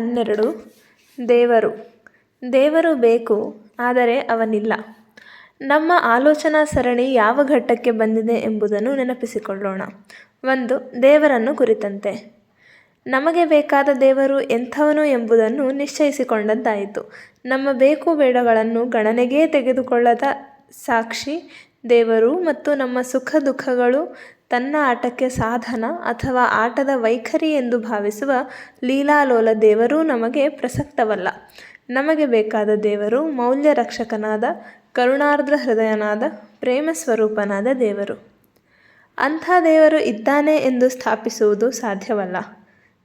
ಹನ್ನೆರಡು. ದೇವರು. ದೇವರು ಬೇಕು, ಆದರೆ ಅವನಿಲ್ಲ. ನಮ್ಮ ಆಲೋಚನಾ ಸರಣಿ ಯಾವ ಘಟ್ಟಕ್ಕೆ ಬಂದಿದೆ ಎಂಬುದನ್ನು ನೆನಪಿಸಿಕೊಳ್ಳೋಣ. ಒಂದು, ದೇವರನ್ನು ಕುರಿತಂತೆ. ನಮಗೆ ಬೇಕಾದ ದೇವರು ಎಂಥವನು ಎಂಬುದನ್ನು ನಿಶ್ಚಯಿಸಿಕೊಂಡದ್ದಾಯಿತು. ನಮ್ಮ ಬೇಕು ಬೇಡಗಳನ್ನು ಗಣನೆಗೇ ತೆಗೆದುಕೊಳ್ಳದ ಸಾಕ್ಷಿ ದೇವರು ಮತ್ತು ನಮ್ಮ ಸುಖ ದುಃಖಗಳು ತನ್ನ ಆಟಕ್ಕೆ ಸಾಧನ ಅಥವಾ ಆಟದ ವೈಖರಿ ಎಂದು ಭಾವಿಸುವ ಲೀಲಾಲೋಲ ದೇವರೂ ನಮಗೆ ಪ್ರಸಕ್ತವಲ್ಲ. ನಮಗೆ ಬೇಕಾದ ದೇವರು ಮೌಲ್ಯ ರಕ್ಷಕನಾದ ಕರುಣಾರ್ಧ ಹೃದಯನಾದ, ಪ್ರೇಮ ಸ್ವರೂಪನಾದ ದೇವರು. ಅಂಥ ದೇವರು ಇದ್ದಾನೆ ಎಂದು ಸ್ಥಾಪಿಸುವುದು ಸಾಧ್ಯವಲ್ಲ.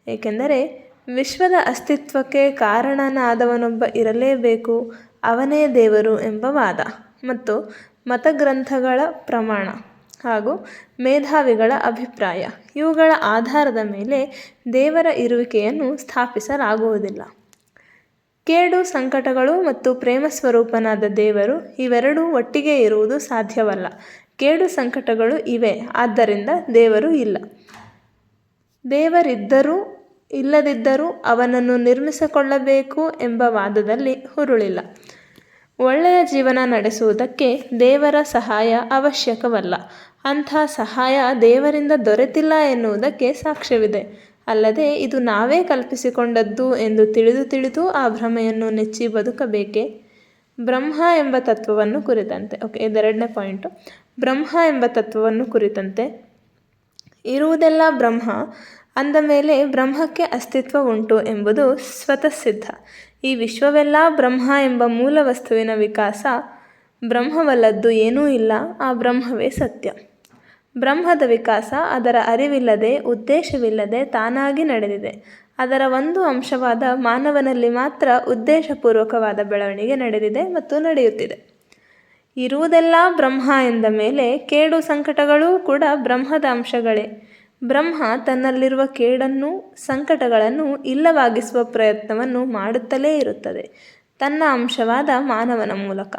ಏಕೆಂದರೆ ವಿಶ್ವದ ಅಸ್ತಿತ್ವಕ್ಕೆ ಕಾರಣನಾದವನೊಬ್ಬ ಇರಲೇಬೇಕು, ಅವನೇ ದೇವರು ಎಂಬ ವಾದ ಮತ್ತು ಮತಗ್ರಂಥಗಳ ಪ್ರಮಾಣ. ಹಾಗೂ ಮೇಧಾವಿಗಳ ಅಭಿಪ್ರಾಯ. ಇವುಗಳ ಆಧಾರದ ಮೇಲೆ ದೇವರ ಇರುವಿಕೆಯನ್ನು ಸ್ಥಾಪಿಸಲಾಗುವುದಿಲ್ಲ. ಕೇಡು ಸಂಕಟಗಳು ಮತ್ತು ಪ್ರೇಮ ಸ್ವರೂಪನಾದ ದೇವರು ಇವೆರಡೂ ಒಟ್ಟಿಗೆ ಇರುವುದು ಸಾಧ್ಯವಲ್ಲ. ಕೇಡು ಸಂಕಟಗಳು ಇವೆ, ಆದ್ದರಿಂದ ದೇವರು ಇಲ್ಲ. ದೇವರಿದ್ದರೂ, ಇಲ್ಲದಿದ್ದರೂ ಅವನನ್ನು ನಿರ್ಮಿಸಿಕೊಳ್ಳಬೇಕು ಎಂಬ ವಾದದಲ್ಲಿ ಹುರುಳಿಲ್ಲ. ಒಳ್ಳೆಯ ಜೀವನ ನಡೆಸುವುದಕ್ಕೆ ದೇವರ ಸಹಾಯ ಅವಶ್ಯಕವಲ್ಲ. ಅಂಥ ಸಹಾಯ ದೇವರಿಂದ ದೊರೆತಿಲ್ಲ ಎನ್ನುವುದಕ್ಕೆ ಸಾಕ್ಷ್ಯವಿದೆ. ಅಲ್ಲದೆ ಇದು ನಾವೇ ಕಲ್ಪಿಸಿಕೊಂಡದ್ದು ಎಂದು ತಿಳಿದು ತಿಳಿದು ಆ ಭ್ರಮೆಯನ್ನು ನೆಚ್ಚಿ ಬದುಕಬೇಕೆ? ಬ್ರಹ್ಮ ಎಂಬ ತತ್ವವನ್ನು ಕುರಿತಂತೆ. Okay, ಇದೆರಡನೇ point. ಬ್ರಹ್ಮ ಎಂಬ ತತ್ವವನ್ನು ಕುರಿತಂತೆ. ಇರುವುದೆಲ್ಲ ಬ್ರಹ್ಮ, ಅಂದ ಮೇಲೆ ಬ್ರಹ್ಮಕ್ಕೆ ಅಸ್ತಿತ್ವ ಉಂಟು ಎಂಬುದು ಸ್ವತಃ ಸಿದ್ಧ ಈ ವಿಶ್ವವೆಲ್ಲ ಬ್ರಹ್ಮ ಎಂಬ ಮೂಲ ವಸ್ತುವಿನ ವಿಕಾಸ ಬ್ರಹ್ಮವಲ್ಲದ್ದು ಏನೂ ಇಲ್ಲ, ಆ ಬ್ರಹ್ಮವೇ ಸತ್ಯ. ಬ್ರಹ್ಮದ ವಿಕಾಸ ಅದರ ಅರಿವಿಲ್ಲದೆ, ಉದ್ದೇಶವಿಲ್ಲದೆ ತಾನಾಗಿ ನಡೆದಿದೆ. ಅದರ ಒಂದು ಅಂಶವಾದ ಮಾನವನಲ್ಲಿ ಮಾತ್ರ ಉದ್ದೇಶಪೂರ್ವಕವಾದ ಬೆಳವಣಿಗೆ ನಡೆದಿದೆ ಮತ್ತು ನಡೆಯುತ್ತಿದೆ. ಇರುವುದೆಲ್ಲ ಬ್ರಹ್ಮ ಎಂದ ಮೇಲೆ ಕೇಡು ಸಂಕಟಗಳೂ ಕೂಡ ಬ್ರಹ್ಮದ ಅಂಶಗಳೇ. ಬ್ರಹ್ಮ ತನ್ನಲ್ಲಿರುವ ಕೇಡನ್ನು ಸಂಕಟಗಳನ್ನು ಇಲ್ಲವಾಗಿಸುವ ಪ್ರಯತ್ನವನ್ನು ಮಾಡುತ್ತಲೇ ಇರುತ್ತದೆ. ತನ್ನ ಅಂಶವಾದ ಮಾನವನ ಮೂಲಕ.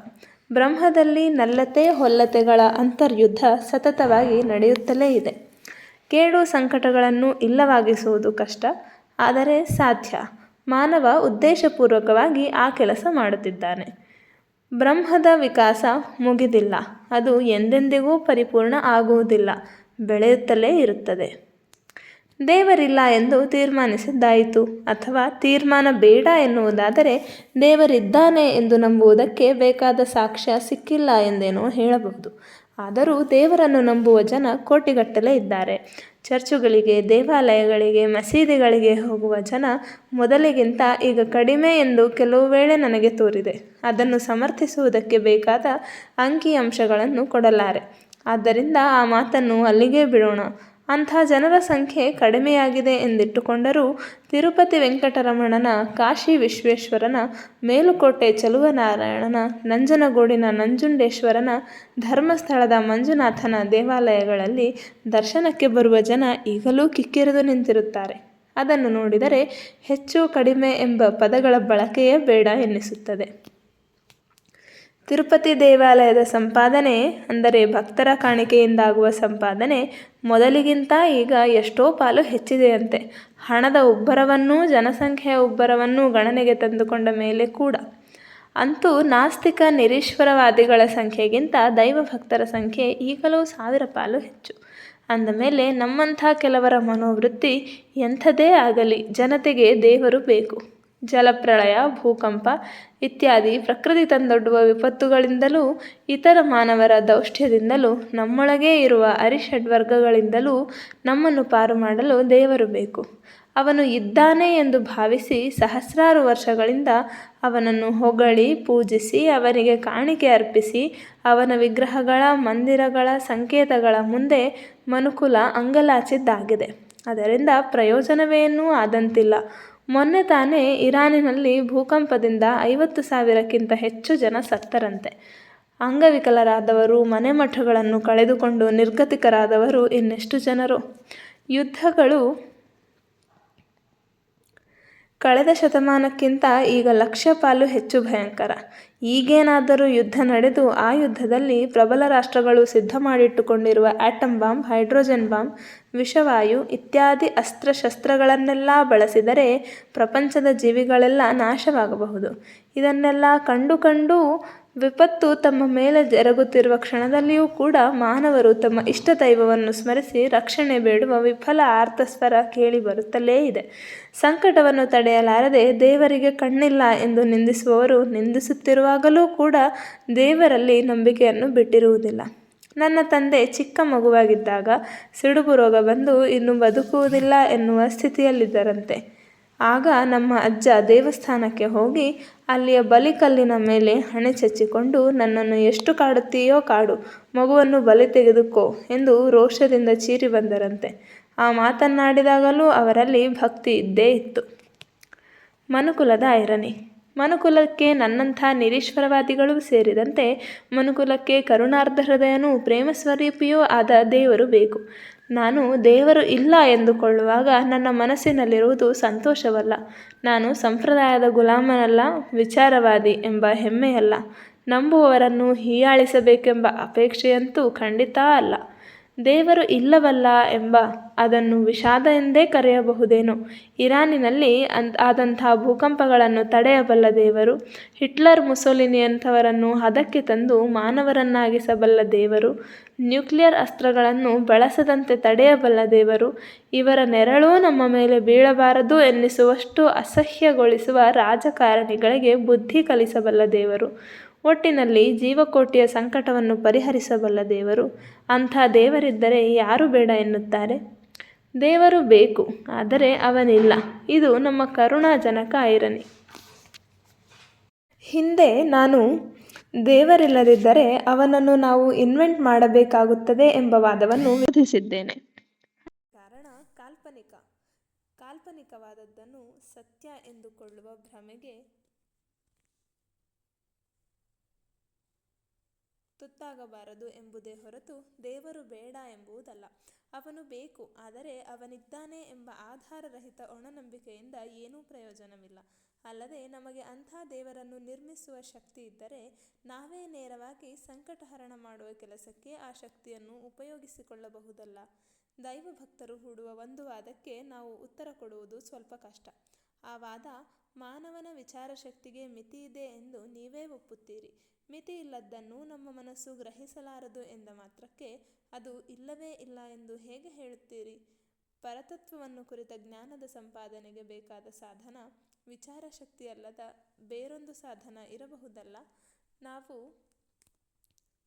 ಬ್ರಹ್ಮದಲ್ಲಿ ನಲ್ಲತೆ ಹೊಲ್ಲತೆಗಳ ಅಂತರ್ಯುದ್ಧ ಸತತವಾಗಿ ನಡೆಯುತ್ತಲೇ ಇದೆ. ಕೇಡು ಸಂಕಟಗಳನ್ನು ಇಲ್ಲವಾಗಿಸುವುದು ಕಷ್ಟ, ಆದರೆ ಸಾಧ್ಯ. ಮಾನವ ಉದ್ದೇಶಪೂರ್ವಕವಾಗಿ ಆ ಕೆಲಸ ಮಾಡುತ್ತಿದ್ದಾನೆ. ಬ್ರಹ್ಮದ ವಿಕಾಸ ಮುಗಿದಿಲ್ಲ. ಅದು ಎಂದೆಂದಿಗೂ ಪರಿಪೂರ್ಣ ಆಗುವುದಿಲ್ಲ. ಬೆಳೆಯುತ್ತಲೇ ಇರುತ್ತದೆ. ದೇವರಿಲ್ಲ ಎಂದು ತೀರ್ಮಾನಿಸಿದ್ದಾಯಿತು. ಅಥವಾ ತೀರ್ಮಾನ ಬೇಡ ಎನ್ನುವುದಾದರೆ ದೇವರಿದ್ದಾನೆ ಎಂದು ನಂಬುವುದಕ್ಕೆ ಬೇಕಾದ ಸಾಕ್ಷ್ಯ ಸಿಕ್ಕಿಲ್ಲ ಎಂದೇನೋ ಹೇಳಬಹುದು. ಆದರೂ ದೇವರನ್ನು ನಂಬುವ ಜನ ಕೋಟಿಗಟ್ಟಲೆ ಇದ್ದಾರೆ. ಚರ್ಚುಗಳಿಗೆ, ದೇವಾಲಯಗಳಿಗೆ, ಮಸೀದಿಗಳಿಗೆ ಹೋಗುವ ಜನ ಮೊದಲಿಗಿಂತ ಈಗ ಕಡಿಮೆ ಎಂದು ಕೆಲವು ವೇಳೆ ನನಗೆ ತೋರಿದೆ. ಅದನ್ನು ಸಮರ್ಥಿಸುವುದಕ್ಕೆ ಬೇಕಾದ ಅಂಕಿಅಂಶಗಳನ್ನು ಕೊಡಲಾರೆ. ಆದ್ದರಿಂದ ಆ ಮಾತನ್ನು ಅಲ್ಲಿಗೇ ಬಿಡೋಣ. ಅಂಥ ಜನರ ಸಂಖ್ಯೆ ಕಡಿಮೆಯಾಗಿದೆ ಎಂದಿಟ್ಟುಕೊಂಡರೂ ತಿರುಪತಿ ವೆಂಕಟರಮಣನ ಕಾಶಿ ವಿಶ್ವೇಶ್ವರನ ಮೇಲುಕೋಟೆ ಚಲುವನಾರಾಯಣನ, ನಂಜನಗೂಡಿನ ನಂಜುಂಡೇಶ್ವರನ ಧರ್ಮಸ್ಥಳದ ಮಂಜುನಾಥನ ದೇವಾಲಯಗಳಲ್ಲಿ ದರ್ಶನಕ್ಕೆ ಬರುವ ಜನ ಈಗಲೂ ಕಿಕ್ಕಿರಿದು ನಿಂತಿರುತ್ತಾರೆ. ಅದನ್ನು ನೋಡಿದರೆ ಹೆಚ್ಚು ಕಡಿಮೆ ಎಂಬ ಪದಗಳ ಬಳಕೆಯೇ ಬೇಡ ಎನ್ನಿಸುತ್ತದೆ. ತಿರುಪತಿ ದೇವಾಲಯದ ಸಂಪಾದನೆ ಅಂದರೆ ಭಕ್ತರ ಕಾಣಿಕೆಯಿಂದಾಗುವ ಸಂಪಾದನೆ ಮೊದಲಿಗಿಂತ ಈಗ ಎಷ್ಟೋ ಪಾಲು ಹೆಚ್ಚಿದೆಯಂತೆ. ಹಣದ ಉಬ್ಬರವನ್ನೂ ಜನಸಂಖ್ಯೆಯ ಉಬ್ಬರವನ್ನೂ ಗಣನೆಗೆ ತಂದುಕೊಂಡ ಮೇಲೆ ಕೂಡ. ಅಂತೂ ನಾಸ್ತಿಕ ನಿರೀಶ್ವರವಾದಿಗಳ ಸಂಖ್ಯೆಗಿಂತ ದೈವ ಭಕ್ತರ ಸಂಖ್ಯೆ ಈಗಲೂ ಸಾವಿರ ಪಾಲು ಹೆಚ್ಚು. ಅಂದಮೇಲೆ ನಮ್ಮಂಥ ಕೆಲವರ ಮನೋವೃತ್ತಿ ಎಂಥದೇ ಆಗಲಿ ಜನತೆಗೆ ದೇವರು ಬೇಕು. ಜಲಪ್ರಳಯ, ಭೂಕಂಪ ಇತ್ಯಾದಿ ಪ್ರಕೃತಿ ತಂದೊಡ್ಡುವ ವಿಪತ್ತುಗಳಿಂದಲೂ ಇತರ ಮಾನವರ ದೌಷ್ಟ್ಯದಿಂದಲೂ ನಮ್ಮೊಳಗೇ ಇರುವ ಅರಿಷಡ್ವರ್ಗಗಳಿಂದಲೂ ನಮ್ಮನ್ನು ಪಾರು ಮಾಡಲು ದೇವರು ಬೇಕು. ಅವನು ಇದ್ದಾನೆ ಎಂದು ಭಾವಿಸಿ ಸಹಸ್ರಾರು ವರ್ಷಗಳಿಂದ ಅವನನ್ನು ಹೊಗಳಿ ಪೂಜಿಸಿ, ಅವನಿಗೆ ಕಾಣಿಕೆ ಅರ್ಪಿಸಿ, ಅವನ ವಿಗ್ರಹಗಳ, ಮಂದಿರಗಳ ಸಂಕೇತಗಳ ಮುಂದೆ ಮನುಕುಲ ಅಂಗಲಾಚಿದ್ದಾಗಿದೆ. ಅದರಿಂದ ಪ್ರಯೋಜನವೇನೂ ಆದಂತಿಲ್ಲ. ಮೊನ್ನೆ ತಾನೇ ಇರಾನಿನಲ್ಲಿ ಭೂಕಂಪದಿಂದ ಐವತ್ತು ಸಾವಿರಕ್ಕಿಂತ ಹೆಚ್ಚು ಜನ ಸತ್ತರಂತೆ ಅಂಗವಿಕಲರಾದವರು, ಮನೆಮಠಗಳನ್ನು ಕಳೆದುಕೊಂಡು ನಿರ್ಗತಿಕರಾದವರು ಇನ್ನೆಷ್ಟು ಜನರು ಯುದ್ಧಗಳು ಕಳೆದ ಶತಮಾನಕ್ಕಿಂತ ಈಗ ಲಕ್ಷ ಪಾಲು ಹೆಚ್ಚು ಭಯಂಕರ. ಈಗೇನಾದರೂ ಯುದ್ಧ ನಡೆದು ಆ ಯುದ್ಧದಲ್ಲಿ ಪ್ರಬಲ ರಾಷ್ಟ್ರಗಳು ಸಿದ್ಧ ಮಾಡಿಟ್ಟುಕೊಂಡಿರುವ ಆಟಮ್ ಬಾಂಬ್, ಹೈಡ್ರೋಜನ್ ಬಾಂಬ್, ವಿಷವಾಯು ಇತ್ಯಾದಿ ಅಸ್ತ್ರಶಸ್ತ್ರಗಳನ್ನೆಲ್ಲ ಬಳಸಿದರೆ ಪ್ರಪಂಚದ ಜೀವಿಗಳೆಲ್ಲ ನಾಶವಾಗಬಹುದು. ಇದನ್ನೆಲ್ಲ ಕಂಡು ಕಂಡೂ ವಿಪತ್ತು ತಮ್ಮ ಮೇಲೆ ಎರಗುತ್ತಿರುವ ಕ್ಷಣದಲ್ಲಿಯೂ ಕೂಡ ಮಾನವರು ತಮ್ಮ ಇಷ್ಟ ದೈವವನ್ನು ಸ್ಮರಿಸಿ ರಕ್ಷಣೆ ಬೇಡುವ ವಿಫಲ ಆರ್ತಸ್ವರ ಕೇಳಿ ಬರುತ್ತಲೇ ಇದೆ. ಸಂಕಟವನ್ನು ತಡೆಯಲಾರದೆ ದೇವರಿಗೆ ಕಣ್ಣಿಲ್ಲ ಎಂದು ನಿಂದಿಸುವವರು ನಿಂದಿಸುತ್ತಿರುವಾಗಲೂ ಕೂಡ ದೇವರಲ್ಲಿ ನಂಬಿಕೆಯನ್ನು ಬಿಟ್ಟಿರುವುದಿಲ್ಲ. ನನ್ನ ತಂದೆ ಚಿಕ್ಕ ಮಗುವಾಗಿದ್ದಾಗ ಸಿಡುಬು ರೋಗ ಬಂದು ಇನ್ನು ಬದುಕುವುದಿಲ್ಲ ಎನ್ನುವ ಸ್ಥಿತಿಯಲ್ಲಿದ್ದರಂತೆ. ಆಗ ನಮ್ಮ ಅಜ್ಜ ದೇವಸ್ಥಾನಕ್ಕೆ ಹೋಗಿ ಅಲ್ಲಿಯ ಬಲಿಕಲ್ಲಿನ ಮೇಲೆ ಹಣೆ ಚಚ್ಚಿಕೊಂಡು ನನ್ನನ್ನು ಎಷ್ಟು ಕಾಡುತ್ತೀಯೋ ಕಾಡು, ಮಗುವನ್ನು ಬಲಿ ತೆಗೆದುಕೋ ಎಂದು ರೋಷದಿಂದ ಚೀರಿ ಬಂದರಂತೆ. ಆ ಮಾತನ್ನಾಡಿದಾಗಲೂ ಅವರಲ್ಲಿ ಭಕ್ತಿ ಇದ್ದೇ ಇತ್ತು. ಮನುಕುಲದ ಐರನಿ: ಮನುಕುಲಕ್ಕೆ ನನ್ನಂಥ ನಿರೀಶ್ವರವಾದಿಗಳು ಸೇರಿದಂತೆ ಮನುಕುಲಕ್ಕೆ ಕರುಣಾರ್ಧ ಹೃದಯನೂ ಪ್ರೇಮಸ್ವರೂಪಿಯೂ ಆದ ದೇವರು ಬೇಕು. ನಾನು ದೇವರು ಇಲ್ಲ ಎಂದುಕೊಳ್ಳುವಾಗ ನನ್ನ ಮನಸ್ಸಿನಲ್ಲಿರುವುದು ಸಂತೋಷವಲ್ಲ. ನಾನು ಸಂಪ್ರದಾಯದ ಗುಲಾಮನಲ್ಲ, ವಿಚಾರವಾದಿ ಎಂಬ ಹೆಮ್ಮೆಯಲ್ಲ, ನಂಬುವವರನ್ನು ಹೀಯಾಳಿಸಬೇಕೆಂಬ ಅಪೇಕ್ಷೆಯಂತೂ ಖಂಡಿತ ಅಲ್ಲ. ದೇವರು ಇಲ್ಲವಲ್ಲ ಎಂಬ ಅದನ್ನು ವಿಷಾದ ಎಂದೇ ಕರೆಯಬಹುದೇನೋ. ಇರಾನಿನಲ್ಲಿ ಆದಂಥ ಭೂಕಂಪಗಳನ್ನು ತಡೆಯಬಲ್ಲ ದೇವರು, ಹಿಟ್ಲರ್ ಮುಸೋಲಿನಿಯಂಥವರನ್ನು ಹದಕ್ಕೆ ತಂದು ಮಾನವರನ್ನಾಗಿಸಬಲ್ಲ ದೇವರು, ನ್ಯೂಕ್ಲಿಯರ್ ಅಸ್ತ್ರಗಳನ್ನು ಬಳಸದಂತೆ ತಡೆಯಬಲ್ಲ ದೇವರು, ಇವರ ನೆರಳೂ ನಮ್ಮ ಮೇಲೆ ಬೀಳಬಾರದು ಎನ್ನಿಸುವಷ್ಟು ಅಸಹ್ಯಗೊಳಿಸುವ ರಾಜಕಾರಣಿಗಳಿಗೆ ಬುದ್ಧಿ ಕಲಿಸಬಲ್ಲ ದೇವರು, ಒಟ್ಟಿನಲ್ಲಿ ಜೀವಕೋಟಿಯ ಸಂಕಟವನ್ನು ಪರಿಹರಿಸಬಲ್ಲ ದೇವರು, ಅಂಥ ದೇವರಿದ್ದರೆ ಯಾರು ಬೇಡ ಎನ್ನುತ್ತಾರೆ. ದೇವರು ಬೇಕು, ಆದರೆ ಅವನಿಲ್ಲ. ಇದು ನಮ್ಮ ಕರುಣಾಜನಕ ಐರನಿ. ಹಿಂದೆ ನಾನು ದೇವರಿಲ್ಲದಿದ್ದರೆ ಅವನನ್ನು ನಾವು ಇನ್ವೆಂಟ್ ಮಾಡಬೇಕಾಗುತ್ತದೆ ಎಂಬ ವಾದವನ್ನು ವಿಧಿಸಿದ್ದೇನೆ ಕಾರಣ ಕಾಲ್ಪನಿಕ. ಕಾಲ್ಪನಿಕವಾದದ್ದನ್ನು ಸತ್ಯ ಎಂದುಕೊಳ್ಳುವ ಭ್ರಮೆಗೆ ತುತ್ತಾಗಬಾರದು ಎಂಬುದೇ ಹೊರತು ದೇವರು ಬೇಡ ಎಂಬುದಲ್ಲ. ಅವನು ಬೇಕು, ಆದರೆ ಅವನಿದ್ದಾನೆ ಎಂಬ ಆಧಾರರಹಿತ ಒಣನಂಬಿಕೆಯಿಂದ ಏನೂ ಪ್ರಯೋಜನವಿಲ್ಲ. ಅಲ್ಲದೆ ನಮಗೆ ಅಂಥ ದೇವರನ್ನು ನಿರ್ಮಿಸುವ ಶಕ್ತಿ ಇದ್ದರೆ ನಾವೇ ನೇರವಾಗಿ ಸಂಕಟಹರಣ ಮಾಡುವ ಕೆಲಸಕ್ಕೆ ಆ ಶಕ್ತಿಯನ್ನು ಉಪಯೋಗಿಸಿಕೊಳ್ಳಬಹುದಲ್ಲ. ದೈವ ಭಕ್ತರು ಹೂಡುವ ಒಂದು ವಾದಕ್ಕೆ ನಾವು ಉತ್ತರ ಕೊಡುವುದು ಸ್ವಲ್ಪ ಕಷ್ಟ. ಆ ವಾದ ಮಾನವನ ವಿಚಾರಶಕ್ತಿಗೆ ಮಿತಿಯಿದೆ ಎಂದು ನೀವೇ ಒಪ್ಪುತ್ತೀರಿ. ಮಿತಿಯಿಲ್ಲದ್ದನ್ನು ನಮ್ಮ ಮನಸ್ಸು ಗ್ರಹಿಸಲಾರದು ಎಂದ ಮಾತ್ರಕ್ಕೆ ಅದು ಇಲ್ಲವೇ ಇಲ್ಲ ಎಂದು ಹೇಗೆ ಹೇಳುತ್ತೀರಿ. ಪರತತ್ವವನ್ನು ಕುರಿತ ಜ್ಞಾನದ ಸಂಪಾದನೆಗೆ ಬೇಕಾದ ಸಾಧನ ವಿಚಾರಶಕ್ತಿಯಲ್ಲದ ಬೇರೊಂದು ಸಾಧನ ಇರಬಹುದಲ್ಲ. ನಾವು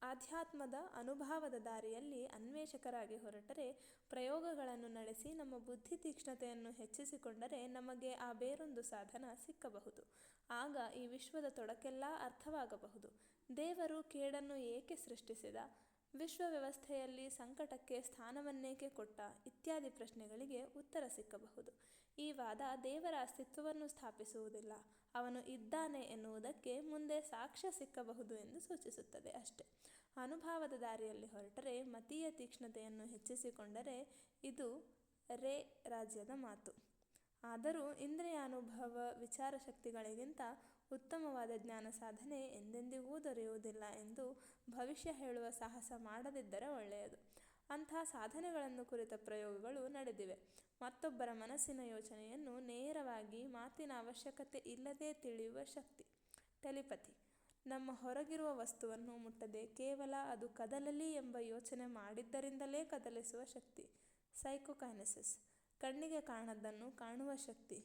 ಆಧ್ಯಾತ್ಮದ ಅನುಭಾವದ ದಾರಿಯಲ್ಲಿ ಅನ್ವೇಷಕರಾಗಿ ಹೊರಟರೆ, ಪ್ರಯೋಗಗಳನ್ನು ನಡೆಸಿ ನಮ್ಮ ಬುದ್ಧಿ ತೀಕ್ಷ್ಣತೆಯನ್ನು ಹೆಚ್ಚಿಸಿಕೊಂಡರೆ ನಮಗೆ ಆ ಬೇರೊಂದು ಸಾಧನ ಸಿಕ್ಕಬಹುದು. ಆಗ ಈ ವಿಶ್ವದ ತೊಡಕೆಲ್ಲ ಅರ್ಥವಾಗಬಹುದು. ದೇವರು ಕೇಡನ್ನು ಏಕೆ ಸೃಷ್ಟಿಸಿದ, ವಿಶ್ವ ವ್ಯವಸ್ಥೆಯಲ್ಲಿ ಸಂಕಟಕ್ಕೆ ಸ್ಥಾನವನ್ನೇಕೆ ಕೊಟ್ಟ ಇತ್ಯಾದಿ ಪ್ರಶ್ನೆಗಳಿಗೆ ಉತ್ತರ ಸಿಕ್ಕಬಹುದು. ಈ ವಾದ ದೇವರ ಅಸ್ತಿತ್ವವನ್ನು ಸ್ಥಾಪಿಸುವುದಿಲ್ಲ, ಅವನು ಇದ್ದಾನೆ ಎನ್ನುವುದಕ್ಕೆ ಮುಂದೆ ಸಾಕ್ಷ್ಯ ಸಿಕ್ಕಬಹುದು ಎಂದು ಸೂಚಿಸುತ್ತದೆ ಅಷ್ಟೆ. ಅನುಭಾವದ ದಾರಿಯಲ್ಲಿ ಹೊರಟರೆ, ಮತೀಯ ತೀಕ್ಷ್ಣತೆಯನ್ನು ಹೆಚ್ಚಿಸಿಕೊಂಡರೆ ಇದು ರೇ ರಾಜ್ಯದ ಮಾತು. ಆದರೂ ಇಂದ್ರಿಯಾನುಭವ ವಿಚಾರಶಕ್ತಿಗಳಿಗಿಂತ ಉತ್ತಮವಾದ ಜ್ಞಾನ ಸಾಧನೆ ಎಂದೆಂದಿಗೂ ದೊರೆಯುವುದಿಲ್ಲ ಎಂದು ಭವಿಷ್ಯ ಹೇಳುವ ಸಾಹಸ ಮಾಡದಿದ್ದರೆ ಒಳ್ಳೆಯದು. ಅಂಥ ಸಾಧನೆಗಳನ್ನು ಕುರಿತ ಪ್ರಯೋಗಗಳು ನಡೆದಿವೆ. ಮತ್ತೊಬ್ಬರ ಮನಸ್ಸಿನ ಯೋಚನೆಯನ್ನು ನೇರವಾಗಿ ಮಾತಿನ ಅವಶ್ಯಕತೆ ಇಲ್ಲದೆ ತಿಳಿಯುವ ಶಕ್ತಿ. ಟೆಲಿಪತಿ: ನಮ್ಮ ಹೊರಗಿರುವ ವಸ್ತುವನ್ನು ಮುಟ್ಟದೆ ಕೇವಲ ಅದು ಕದಲಲಿ ಎಂಬ ಯೋಚನೆ ಮಾಡಿದ್ದರಿಂದಲೇ ಕದಲಿಸುವ ಶಕ್ತಿ. ಸೈಕೋಕೈನೆಸಿಸ್: ಕಣ್ಣಿಗೆ ಕಾಣದ್ದನ್ನು ಕಾಣುವ ಶಕ್ತಿ.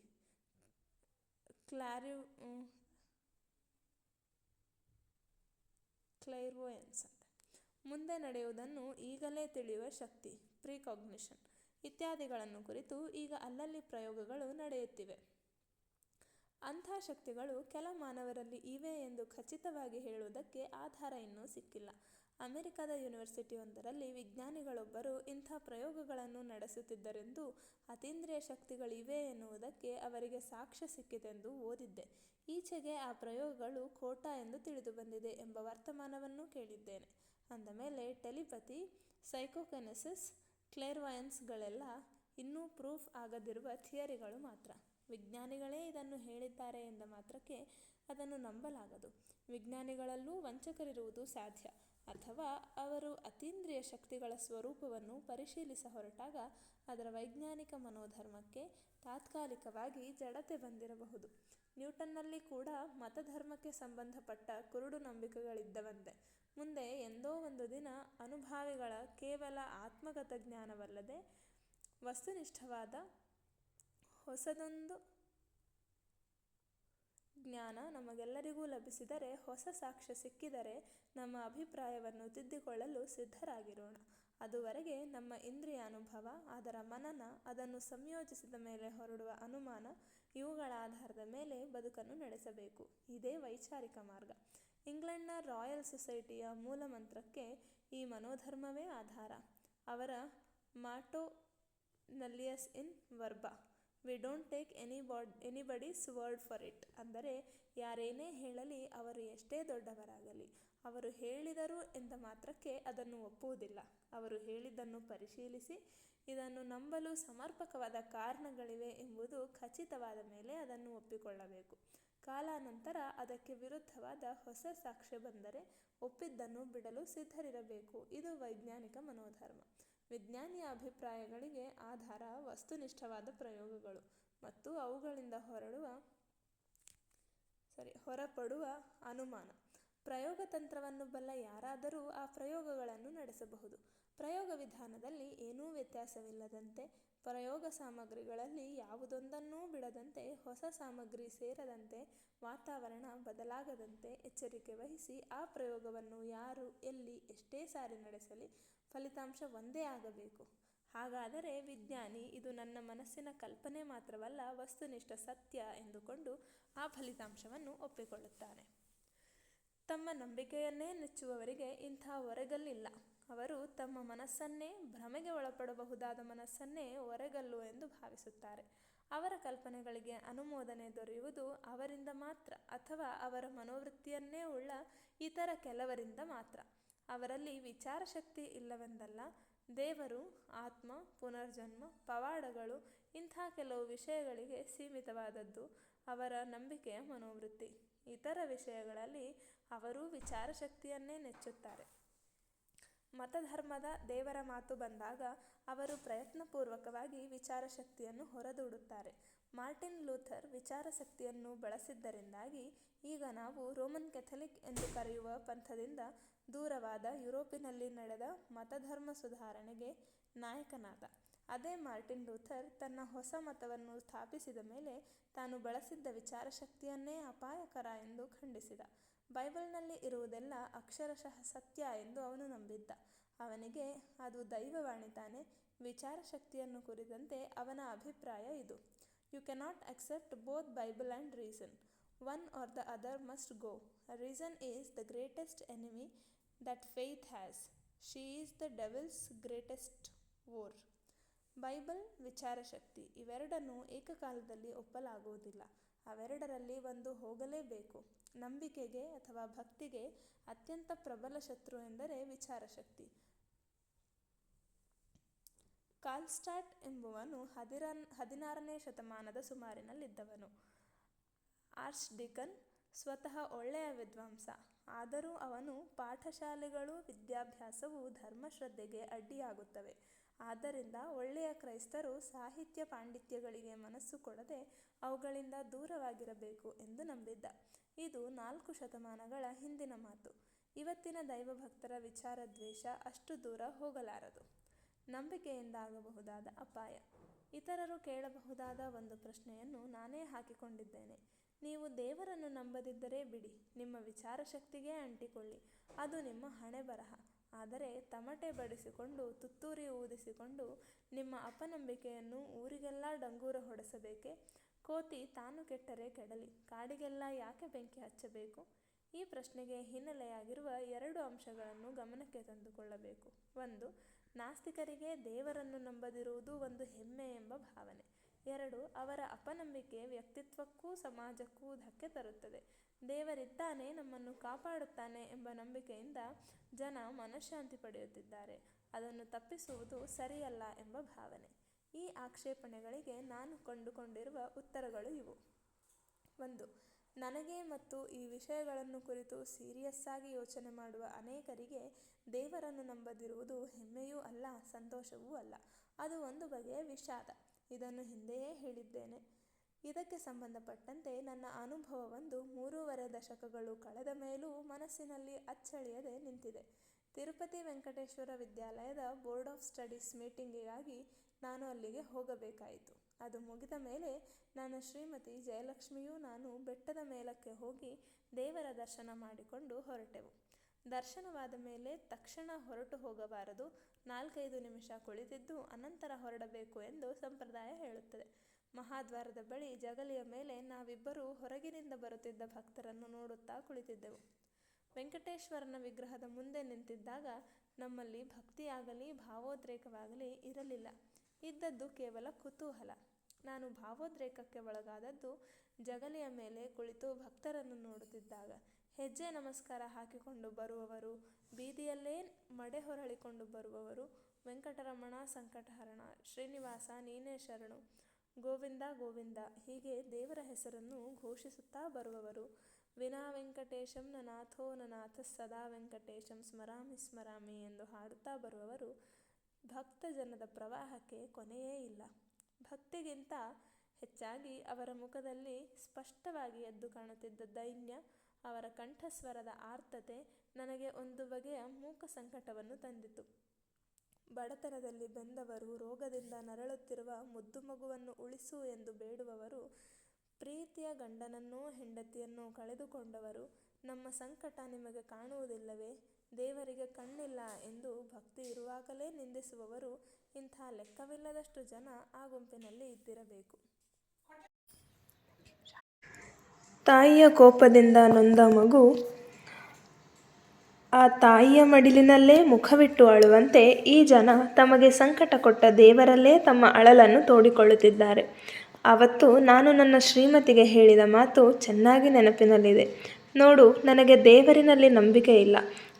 ಕ್ಲೈರ್ವೋಯೆನ್ಸ್: ಮುಂದೆ ನಡೆಯುವುದನ್ನು ಈಗಲೇ ತಿಳಿಯುವ ಶಕ್ತಿ. ಪ್ರಿಕಾಗ್ನಿಷನ್: ಇತ್ಯಾದಿಗಳನ್ನು ಕುರಿತು ಈಗ ಅಲ್ಲಲ್ಲಿ ಪ್ರಯೋಗಗಳು ನಡೆಯುತ್ತಿವೆ. ಅಂಥ ಶಕ್ತಿಗಳು ಕೆಲ ಮಾನವರಲ್ಲಿ ಇವೆ ಎಂದು ಖಚಿತವಾಗಿ ಹೇಳುವುದಕ್ಕೆ ಆಧಾರ ಇನ್ನೂ ಸಿಕ್ಕಿಲ್ಲ. ಅಮೆರಿಕದ ಯೂನಿವರ್ಸಿಟಿಯೊಂದರಲ್ಲಿ ವಿಜ್ಞಾನಿಗಳೊಬ್ಬರು ಇಂಥ ಪ್ರಯೋಗಗಳನ್ನು ನಡೆಸುತ್ತಿದ್ದರೆಂದು ಅತೀಂದ್ರಿಯ ಶಕ್ತಿಗಳಿವೆ ಎನ್ನುವುದಕ್ಕೆ ಅವರಿಗೆ ಸಾಕ್ಷ್ಯ ಸಿಕ್ಕಿತೆಂದು ಓದಿದ್ದೆ. ಈಚೆಗೆ ಆ ಪ್ರಯೋಗಗಳು ಖೋಟ ಎಂದು ತಿಳಿದು ಬಂದಿದೆ ಎಂಬ ವರ್ತಮಾನವನ್ನು ಕೇಳಿದ್ದೇನೆ. ಅಂದಮೇಲೆ ಟೆಲಿಪತಿ, ಸೈಕೋಕೈನೆಸಿಸ್, ಕ್ಲೈರ್ವಾಯನ್ಸ್ ಗಳೆಲ್ಲ ಇನ್ನೂ ಪ್ರೂಫ್ ಆಗದಿರುವ ಥಿಯರಿಗಳು ಮಾತ್ರ. ವಿಜ್ಞಾನಿಗಳೇ ಇದನ್ನು ಹೇಳಿದ್ದಾರೆ ಎಂದ ಮಾತ್ರಕ್ಕೆ ಅದನ್ನು ನಂಬಲಾಗದು. ವಿಜ್ಞಾನಿಗಳಲ್ಲೂ ವಂಚಕರಿರುವುದು ಸಾಧ್ಯ. ಅಥವಾ ಅವರು ಅತೀಂದ್ರಿಯ ಶಕ್ತಿಗಳ ಸ್ವರೂಪವನ್ನು ಪರಿಶೀಲಿಸ ಹೊರಟಾಗ ಅದರ ವೈಜ್ಞಾನಿಕ ಮನೋಧರ್ಮಕ್ಕೆ ತಾತ್ಕಾಲಿಕವಾಗಿ ಜಡತೆ ಬಂದಿರಬಹುದು. ನ್ಯೂಟನ್ನಲ್ಲಿ ಕೂಡ ಮತಧರ್ಮಕ್ಕೆ ಸಂಬಂಧಪಟ್ಟ ಕುರುಡು ನಂಬಿಕೆಗಳಿದ್ದವಂತೆ. ಮುಂದೆ ಎಂದೋ ಒಂದು ದಿನ ಅನುಭಾವಿಗಳ ಕೇವಲ ಆತ್ಮಗತ ಜ್ಞಾನವಲ್ಲದೆ ವಸ್ತುನಿಷ್ಠವಾದ ಹೊಸದೊಂದು ಜ್ಞಾನ ನಮಗೆಲ್ಲರಿಗೂ ಲಭಿಸಿದರೆ ಹೊಸ ಸಾಕ್ಷ್ಯ ಸಿಕ್ಕಿದರೆ ನಮ್ಮ ಅಭಿಪ್ರಾಯವನ್ನು ತಿದ್ದಿಕೊಳ್ಳಲು ಸಿದ್ಧರಾಗಿರೋಣ. ಅದುವರೆಗೆ ನಮ್ಮ ಇಂದ್ರಿಯ ಅನುಭವ, ಅದರ ಮನನ, ಅದನ್ನು ಸಂಯೋಜಿಸಿದ ಮೇಲೆ ಹೊರಡುವ ಅನುಮಾನ, ಇವುಗಳ ಆಧಾರದ ಮೇಲೆ ಬದುಕನ್ನು ನಡೆಸಬೇಕು. ಇದೇ ವೈಚಾರಿಕ ಮಾರ್ಗ. ಇಂಗ್ಲೆಂಡ್ನ ರಾಯಲ್ ಸೊಸೈಟಿಯ ಮೂಲಮಂತ್ರಕ್ಕೆ ಈ ಮನೋಧರ್ಮವೇ ಆಧಾರ. ಅವರ ಮಾಟೋ ನಲ್ಲಿಯಸ್ ಇನ್ ವರ್ಬ we don't take any bod anybody's word for it ಅಂದರೆ, ಯಾರೇನೇ ಹೇಳಲಿ ಅವರು ಎಷ್ಟೇ ದೊಡ್ಡವರಾಗಲಿ, ಅವರು ಹೇಳಿದರು ಎಂದ ಮಾತ್ರಕ್ಕೆ ಅದನ್ನು ಒಪ್ಪುವುದಿಲ್ಲ. ಅವರು ಹೇಳಿದ್ದನ್ನು ಪರಿಶೀಲಿಸಿ, ಇದನ್ನು ನಂಬಲು ಸಮರ್ಪಕವಾದ ಕಾರಣಗಳಿವೆ ಎಂಬುದು ಖಚಿತವಾದ ಮೇಲೆ ಅದನ್ನು ಒಪ್ಪಿಕೊಳ್ಳಬೇಕು. ಕಾಲಾನಂತರ ಅದಕ್ಕೆ ವಿರುದ್ಧವಾದ ಹೊಸ ಸಾಕ್ಷ್ಯ ಬಂದರೆ ಒಪ್ಪಿದ್ದನ್ನು ಬಿಡಲು ಸಿದ್ಧರಿರಬೇಕು. ಇದು ವೈಜ್ಞಾನಿಕ ಮನೋಧರ್ಮ. ವಿಜ್ಞಾನಿಯ ಅಭಿಪ್ರಾಯಗಳಿಗೆ ಆಧಾರ ವಸ್ತುನಿಷ್ಠವಾದ ಪ್ರಯೋಗಗಳು ಮತ್ತು ಅವುಗಳಿಂದ ಹೊರಡುವ, ಸಾರಿ, ಹೊರಪಡುವ ಅನುಮಾನ. ಪ್ರಯೋಗ ತಂತ್ರವನ್ನು ಬಲ್ಲ ಯಾರಾದರೂ ಆ ಪ್ರಯೋಗಗಳನ್ನು ನಡೆಸಬಹುದು. ಪ್ರಯೋಗ ವಿಧಾನದಲ್ಲಿ ಏನೂ ವ್ಯತ್ಯಾಸವಿಲ್ಲದಂತೆ ಪ್ರಯೋಗ ಸಾಮಗ್ರಿಗಳಲ್ಲಿ ಯಾವುದೊಂದನ್ನೂ ಬಿಡದಂತೆ ಹೊಸ ಸಾಮಗ್ರಿ ಸೇರದಂತೆ ವಾತಾವರಣ ಬದಲಾಗದಂತೆ ಎಚ್ಚರಿಕೆ ವಹಿಸಿ ಆ ಪ್ರಯೋಗವನ್ನು ಯಾರು, ಎಲ್ಲಿ, ಎಷ್ಟೇ ಸಾರಿ ನಡೆಸಲಿ ಫಲಿತಾಂಶ ಒಂದೇ ಆಗಬೇಕು. ಹಾಗಾದರೆ ವಿಜ್ಞಾನಿ, ಇದು ನನ್ನ ಮನಸ್ಸಿನ ಕಲ್ಪನೆ ಮಾತ್ರವಲ್ಲ, ವಸ್ತುನಿಷ್ಠ ಸತ್ಯ ಎಂದುಕೊಂಡು ಆ ಫಲಿತಾಂಶವನ್ನು ಒಪ್ಪಿಕೊಳ್ಳುತ್ತಾನೆ. ತಮ್ಮ ನಂಬಿಕೆಯನ್ನೇ ನೆಚ್ಚುವವರಿಗೆ ಇಂಥ ಒರೆಗಲ್ಲಿಲ್ಲ ಅವರು ತಮ್ಮ ಮನಸ್ಸನ್ನೇ ಭ್ರಮೆಗೆ ಒಳಪಡಬಹುದಾದ ಮನಸ್ಸನ್ನೇ ಒರೆಗಲ್ಲು ಎಂದು ಭಾವಿಸುತ್ತಾರೆ. ಅವರ ಕಲ್ಪನೆಗಳಿಗೆ ಅನುಮೋದನೆ ದೊರೆಯುವುದು ಅವರಿಂದ ಮಾತ್ರ ಅಥವಾ ಅವರ ಮನೋವೃತ್ತಿಯನ್ನೇ ಉಳ್ಳ ಇತರ ಕೆಲವರಿಂದ ಮಾತ್ರ. ಅವರಲ್ಲಿ ವಿಚಾರಶಕ್ತಿ ಇಲ್ಲವೆಂದಲ್ಲ, ದೇವರು, ಆತ್ಮ, ಪುನರ್ಜನ್ಮ, ಪವಾಡಗಳು ಇಂಥ ಕೆಲವು ವಿಷಯಗಳಿಗೆ ಸೀಮಿತವಾದದ್ದು ಅವರ ನಂಬಿಕೆಯ ಮನೋವೃತ್ತಿ. ಇತರ ವಿಷಯಗಳಲ್ಲಿ ಅವರೂ ವಿಚಾರಶಕ್ತಿಯನ್ನೇ ನೆಚ್ಚುತ್ತಾರೆ. ಮತಧರ್ಮದ ದೇವರ ಮಾತು ಬಂದಾಗ ಅವರು ಪ್ರಯತ್ನಪೂರ್ವಕವಾಗಿ ವಿಚಾರಶಕ್ತಿಯನ್ನು ಹೊರದೂಡುತ್ತಾರೆ. ಮಾರ್ಟಿನ್ ಲೂಥರ್ ವಿಚಾರಶಕ್ತಿಯನ್ನು ಬಳಸಿದ್ದರಿಂದಾಗಿ ಈಗ ನಾವು ರೋಮನ್ ಕೆಥಲಿಕ್ ಎಂದು ಕರೆಯುವ ಪಂಥದಿಂದ ದೂರವಾದ ಯುರೋಪಿನಲ್ಲಿ ನಡೆದ ಮತಧರ್ಮ ಸುಧಾರಣೆಗೆ ನಾಯಕನಾದ. ಅದೇ ಮಾರ್ಟಿನ್ ಲೂಥರ್ ತನ್ನ ಹೊಸ ಮತವನ್ನು ಸ್ಥಾಪಿಸಿದ ಮೇಲೆ ತಾನು ಬಳಸಿದ್ದ ವಿಚಾರಶಕ್ತಿಯನ್ನೇ ಅಪಾಯಕರ ಎಂದು ಖಂಡಿಸಿದ. ಬೈಬಲ್ನಲ್ಲಿ ಇರುವುದೆಲ್ಲ ಅಕ್ಷರಶಃ ಸತ್ಯ ಎಂದು ಅವನು ನಂಬಿದ್ದ. ಅವನಿಗೆ ಅದು ದೈವವಾಣಿ ತಾನೆ ವಿಚಾರ ಶಕ್ತಿಯನ್ನು ಕುರಿತಂತೆ ಅವನ ಅಭಿಪ್ರಾಯ ಇದು. You cannot accept both Bible and reason one or the other must go reason is the greatest enemy that faith has she is the devil's greatest whore Bible ವಿಚಾರಶಕ್ತಿ ಇವೆರಡನ್ನೂ ಏಕಕಾಲದಲ್ಲಿ ಒಪ್ಪಲಾಗುವುದಿಲ್ಲ. ಅವೆರಡರಲ್ಲಿ ಒಂದು ಹೋಗಲೇಬೇಕು. ನಂಬಿಕೆಗೆ ಅಥವಾ ಭಕ್ತಿಗೆ ಅತ್ಯಂತ ಪ್ರಬಲ ಶತ್ರು ಎಂದರೆ ವಿಚಾರಶಕ್ತಿ. ಕಾಲ್ಸ್ಟಾಟ್ ಎಂಬುವನು ಹದಿರ ಹದಿನಾರನೇ ಶತಮಾನದ ಸುಮಾರಿನಲ್ಲಿದ್ದವನು. ಆರ್ಚ್ ಡಿಕನ್ ಸ್ವತಃ ಒಳ್ಳೆಯ ವಿದ್ವಾಂಸ, ಆದರೂ ಅವನು ಪಾಠಶಾಲೆಗಳು, ವಿದ್ಯಾಭ್ಯಾಸವು ಧರ್ಮಶ್ರದ್ಧೆಗೆ ಅಡ್ಡಿಯಾಗುತ್ತವೆ. ಆದ್ದರಿಂದ ಒಳ್ಳೆಯ ಕ್ರೈಸ್ತರು ಸಾಹಿತ್ಯ ಪಾಂಡಿತ್ಯಗಳಿಗೆ ಮನಸ್ಸು ಕೊಡದೆ ಅವುಗಳಿಂದ ದೂರವಾಗಿರಬೇಕು ಎಂದು ನಂಬಿದ್ದ. ಇದು ನಾಲ್ಕು ಶತಮಾನಗಳ ಹಿಂದಿನ ಮಾತು. ಇವತ್ತಿನ ದೈವಭಕ್ತರ ವಿಚಾರದ್ವೇಷ ಅಷ್ಟು ದೂರ ಹೋಗಲಾರದು. ನಂಬಿಕೆಯಿಂದಾಗಬಹುದಾದ ಅಪಾಯ. ಇತರರು ಕೇಳಬಹುದಾದ ಒಂದು ಪ್ರಶ್ನೆಯನ್ನು ನಾನೇ ಹಾಕಿಕೊಂಡಿದ್ದೇನೆ. ನೀವು ದೇವರನ್ನು ನಂಬದಿದ್ದರೆ ಬಿಡಿ. ನಿಮ್ಮ ವಿಚಾರ ಶಕ್ತಿಗೆ ಅಂಟಿಕೊಳ್ಳಿ. ಅದು ನಿಮ್ಮ ಹಣೆ ಬರಹ ಆದರೆ ತಮಟೆ ಬಡಿಸಿಕೊಂಡು ತುತ್ತೂರಿ ಊದಿಸಿಕೊಂಡು ನಿಮ್ಮ ಅಪನಂಬಿಕೆಯನ್ನು ಊರಿಗೆಲ್ಲ ಡಂಗೂರ ಹೊಡೆಸಬೇಕೆ? ಕೋತಿ ತಾನು ಕೆಟ್ಟರೆ ಕೆಡಲಿ, ಕಾಡಿಗೆಲ್ಲ ಯಾಕೆ ಬೆಂಕಿ ಹಚ್ಚಬೇಕು? ಈ ಪ್ರಶ್ನೆಗೆ ಹಿನ್ನೆಲೆಯಾಗಿರುವ ಎರಡು ಅಂಶಗಳನ್ನು ಗಮನಕ್ಕೆ ತಂದುಕೊಳ್ಳಬೇಕು. ಒಂದು, ನಾಸ್ತಿಕರಿಗೆ ದೇವರನ್ನು ನಂಬದಿರುವುದು ಒಂದು ಹೆಮ್ಮೆ ಎಂಬ ಭಾವನೆ. ಎರಡು, ಅವರ ಅಪನಂಬಿಕೆ ವ್ಯಕ್ತಿತ್ವಕ್ಕೂ ಸಮಾಜಕ್ಕೂ ಧಕ್ಕೆ ತರುತ್ತದೆ. ದೇವರಿದ್ದಾನೆ, ನಮ್ಮನ್ನು ಕಾಪಾಡುತ್ತಾನೆ ಎಂಬ ನಂಬಿಕೆಯಿಂದ ಜನ ಮನಃಶಾಂತಿ ಪಡೆಯುತ್ತಿದ್ದಾರೆ. ಅದನ್ನು ತಪ್ಪಿಸುವುದು ಸರಿಯಲ್ಲ ಎಂಬ ಭಾವನೆ. ಈ ಆಕ್ಷೇಪಣೆಗಳಿಗೆ ನಾನು ಕಂಡುಕೊಂಡಿರುವ ಉತ್ತರಗಳು ಇವು. ಒಂದು, ನನಗೆ ಮತ್ತು ಈ ವಿಷಯಗಳನ್ನು ಕುರಿತು ಸೀರಿಯಸ್ ಆಗಿ ಯೋಚನೆ ಮಾಡುವ ಅನೇಕರಿಗೆ ದೇವರನ್ನು ನಂಬದಿರುವುದು ಹೆಮ್ಮೆಯೂ ಅಲ್ಲ, ಸಂತೋಷವೂ ಅಲ್ಲ. ಅದು ಒಂದು ಬಗೆಯ ವಿಷಾದ. ಇದನ್ನು ಹಿಂದೆಯೇ ಹೇಳಿದ್ದೇನೆ. ಇದಕ್ಕೆ ಸಂಬಂಧಪಟ್ಟಂತೆ ನನ್ನ ಅನುಭವವೊಂದು ಮೂರೂವರೆ ದಶಕಗಳು ಕಳೆದ ಮೇಲೂ ಮನಸ್ಸಿನಲ್ಲಿ ಅಚ್ಚಳಿಯದೆ ನಿಂತಿದೆ. ತಿರುಪತಿ ವೆಂಕಟೇಶ್ವರ ವಿದ್ಯಾಲಯದ ಬೋರ್ಡ್ ಆಫ್ ಸ್ಟಡೀಸ್ ಮೀಟಿಂಗಿಗಾಗಿ ನಾನು ಅಲ್ಲಿಗೆ ಹೋಗಬೇಕಾಯಿತು. ಅದು ಮುಗಿದ ಮೇಲೆ ನನ್ನ ಶ್ರೀಮತಿ ಜಯಲಕ್ಷ್ಮಿಯೂ ನಾನು ಬೆಟ್ಟದ ಮೇಲಕ್ಕೆ ಹೋಗಿ ದೇವರ ದರ್ಶನ ಮಾಡಿಕೊಂಡು ಹೊರಟೆವು. ದರ್ಶನವಾದ ಮೇಲೆ ತಕ್ಷಣ ಹೊರಟು ಹೋಗಬಾರದು. ನಾಲ್ಕೈದು ನಿಮಿಷ ಕುಳಿತಿದ್ದು ಅನಂತರ ಹೊರಡಬೇಕು ಎಂದು ಸಂಪ್ರದಾಯ ಹೇಳುತ್ತದೆ. ಮಹಾದ್ವಾರದ ಬಳಿ ಜಗಲಿಯ ಮೇಲೆ ನಾವಿಬ್ಬರೂ ಹೊರಗಿನಿಂದ ಬರುತ್ತಿದ್ದ ಭಕ್ತರನ್ನು ನೋಡುತ್ತಾ ಕುಳಿತಿದ್ದೆವು. ವೆಂಕಟೇಶ್ವರನ ವಿಗ್ರಹದ ಮುಂದೆ ನಿಂತಿದ್ದಾಗ ನಮ್ಮಲ್ಲಿ ಭಕ್ತಿಯಾಗಲಿ, ಭಾವೋದ್ರೇಕವಾಗಲಿ ಇರಲಿಲ್ಲ. ಇದ್ದದ್ದು ಕೇವಲ ಕುತೂಹಲ. ನಾನು ಭಾವೋದ್ರೇಕಕ್ಕೆ ಒಳಗಾದದ್ದು ಜಗಲಿಯ ಮೇಲೆ ಕುಳಿತು ಭಕ್ತರನ್ನು ನೋಡುತ್ತಿದ್ದಾಗ ಹೆಜ್ಜೆ ನಮಸ್ಕಾರ ಹಾಕಿಕೊಂಡು ಬರುವವರು, ಬೀದಿಯಲ್ಲೇ ಮಡೆ ಹೊರಳಿಕೊಂಡು ಬರುವವರು, ವೆಂಕಟರಮಣ, ಸಂಕಟಹರಣ, ಶ್ರೀನಿವಾಸ ನೀನೇ ಶರಣು ಗೋವಿಂದ ಗೋವಿಂದ ಹೀಗೆ ದೇವರ ಹೆಸರನ್ನು ಘೋಷಿಸುತ್ತಾ ಬರುವವರು. ವಿನಾ ವೆಂಕಟೇಶಂ ನನಾಥೋ ನನಾಥ ಸದಾ ವೆಂಕಟೇಶಂ ಸ್ಮರಾಮಿ ಸ್ಮರಾಮಿ ಎಂದು ಹಾಡುತ್ತಾ ಬರುವವರು ಭಕ್ತ ಜನದ ಪ್ರವಾಹಕ್ಕೆ ಕೊನೆಯೇ ಇಲ್ಲ. ಭಕ್ತಿಗಿಂತ ಹೆಚ್ಚಾಗಿ ಅವರ ಮುಖದಲ್ಲಿ ಸ್ಪಷ್ಟವಾಗಿ ಎದ್ದು ಕಾಣುತ್ತಿದ್ದ ದೈನ್ಯ, ಅವರ ಕಂಠಸ್ವರದ ಆರ್ತತೆ ನನಗೆ ಒಂದು ಬಗೆಯ ಮೂಕ ಸಂಕಟವನ್ನು ತಂದಿತು. ಬಡತನದಲ್ಲಿ ಬೆಂದವರು ರೋಗದಿಂದ ನರಳುತ್ತಿರುವ ಮುದ್ದು ಮಗುವನ್ನು ಉಳಿಸು ಎಂದು ಬೇಡುವವರು, ಪ್ರೀತಿಯ ಗಂಡನನ್ನೋ ಹೆಂಡತಿಯನ್ನೋ ಕಳೆದುಕೊಂಡವರು, ನಮ್ಮ ಸಂಕಟ ನಿಮಗೆ ಕಾಣುವುದಿಲ್ಲವೇ? ದೇವರಿಗೆ ಕಣ್ಣಿಲ್ಲ ಎಂದು ಭಕ್ತಿ ಇರುವಾಗಲೇ ನಿಂದಿಸುವವರು, ಇಂಥ ಲೆಕ್ಕವಿಲ್ಲದಷ್ಟು ಜನ ಆ ಗುಂಪಿನಲ್ಲಿ ಇದ್ದಿರಬೇಕು. ತಾಯಿಯ ಕೋಪದಿಂದ ನೊಂದ ಮಗು ಆ ತಾಯಿಯ ಮಡಿಲಿನಲ್ಲೇ ಮುಖವಿಟ್ಟು ಅಳುವಂತೆ ಈ ಜನ ತಮಗೆ ಸಂಕಟ ಕೊಟ್ಟ ದೇವರಲ್ಲೇ ತಮ್ಮ ಅಳಲನ್ನು ತೋಡಿಕೊಳ್ಳುತ್ತಿದ್ದಾರೆ. ಅವತ್ತು ನಾನು ನನ್ನ ಶ್ರೀಮತಿಗೆ ಹೇಳಿದ ಮಾತು ಚೆನ್ನಾಗಿ ನೆನಪಿನಲ್ಲಿದೆ. ನೋಡು, ನನಗೆ ದೇವರಿನಲ್ಲಿ ನಂಬಿಕೆ ಇಲ್ಲ.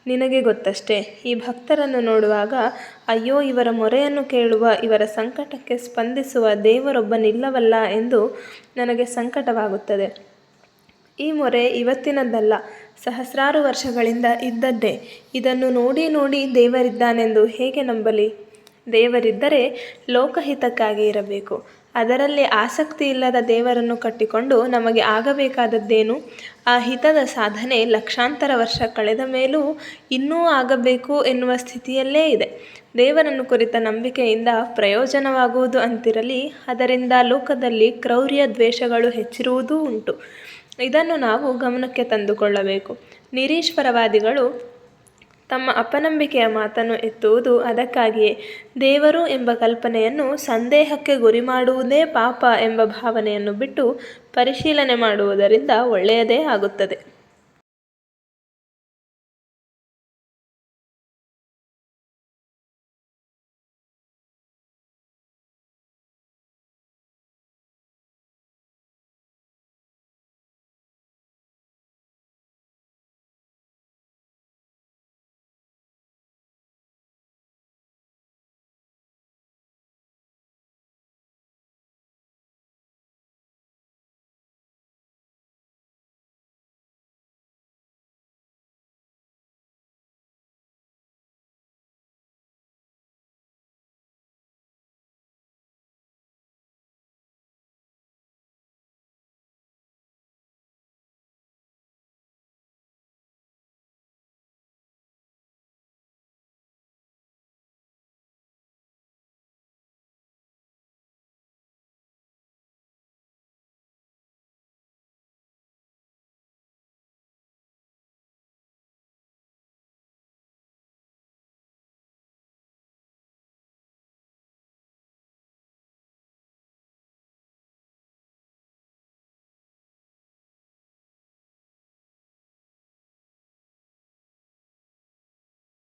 ನಿನಗೆ ಗೊತ್ತಷ್ಟೇ, ಈ ಭಕ್ತರನ್ನು ನೋಡುವಾಗ, ಅಯ್ಯೋ, ಇವರ ಮೊರೆಯನ್ನು ಕೇಳುವ, ಇವರ ಸಂಕಟಕ್ಕೆ ಸ್ಪಂದಿಸುವ ದೇವರೊಬ್ಬನಿಲ್ಲವಲ್ಲ ಎಂದು ನನಗೆ ಸಂಕಟವಾಗುತ್ತದೆ. ಈ ಮೊರೆ ಇವತ್ತಿನದ್ದಲ್ಲ. ಸಹಸ್ರಾರು ವರ್ಷಗಳಿಂದ ಇದ್ದದ್ದೇ. ಇದನ್ನು ನೋಡಿ ನೋಡಿ ದೇವರಿದ್ದಾನೆಂದು ಹೇಗೆ ನಂಬಲಿ? ದೇವರಿದ್ದರೆ ಲೋಕಹಿತಕ್ಕಾಗಿ ಇರಬೇಕು. ಅದರಲ್ಲಿ ಆಸಕ್ತಿ ಇಲ್ಲದ ದೇವರನ್ನು ಕಟ್ಟಿಕೊಂಡು ನಮಗೆ ಆಗಬೇಕಾದದ್ದೇನು? ಆ ಹಿತದ ಸಾಧನೆ ಲಕ್ಷಾಂತರ ವರ್ಷ ಕಳೆದ ಮೇಲೂ ಇನ್ನೂ ಆಗಬೇಕು ಎನ್ನುವ ಸ್ಥಿತಿಯಲ್ಲೇ ಇದೆ. ದೇವರನ್ನು ಕುರಿತ ನಂಬಿಕೆಯಿಂದ ಪ್ರಯೋಜನವಾಗುವುದು ಅಂತಿರಲಿ, ಅದರಿಂದ ಲೋಕದಲ್ಲಿ ಕ್ರೌರ್ಯ ದ್ವೇಷಗಳು ಹೆಚ್ಚಿರುವುದೂ ಉಂಟು. ಇದನ್ನು ನಾವು ಗಮನಕ್ಕೆ ತಂದುಕೊಳ್ಳಬೇಕು. ನಿರೀಶ್ವರವಾದಿಗಳು ತಮ್ಮ ಅಪನಂಬಿಕೆಯ ಮಾತನ್ನು ಎತ್ತುವುದು ಅದಕ್ಕಾಗಿಯೇ. ದೇವರು ಎಂಬ ಕಲ್ಪನೆಯನ್ನು ಸಂದೇಹಕ್ಕೆ ಗುರಿ ಮಾಡುವುದೇ ಪಾಪ ಎಂಬ ಭಾವನೆಯನ್ನು ಬಿಟ್ಟು ಪರಿಶೀಲನೆ ಮಾಡುವುದರಿಂದ ಒಳ್ಳೆಯದೇ ಆಗುತ್ತದೆ.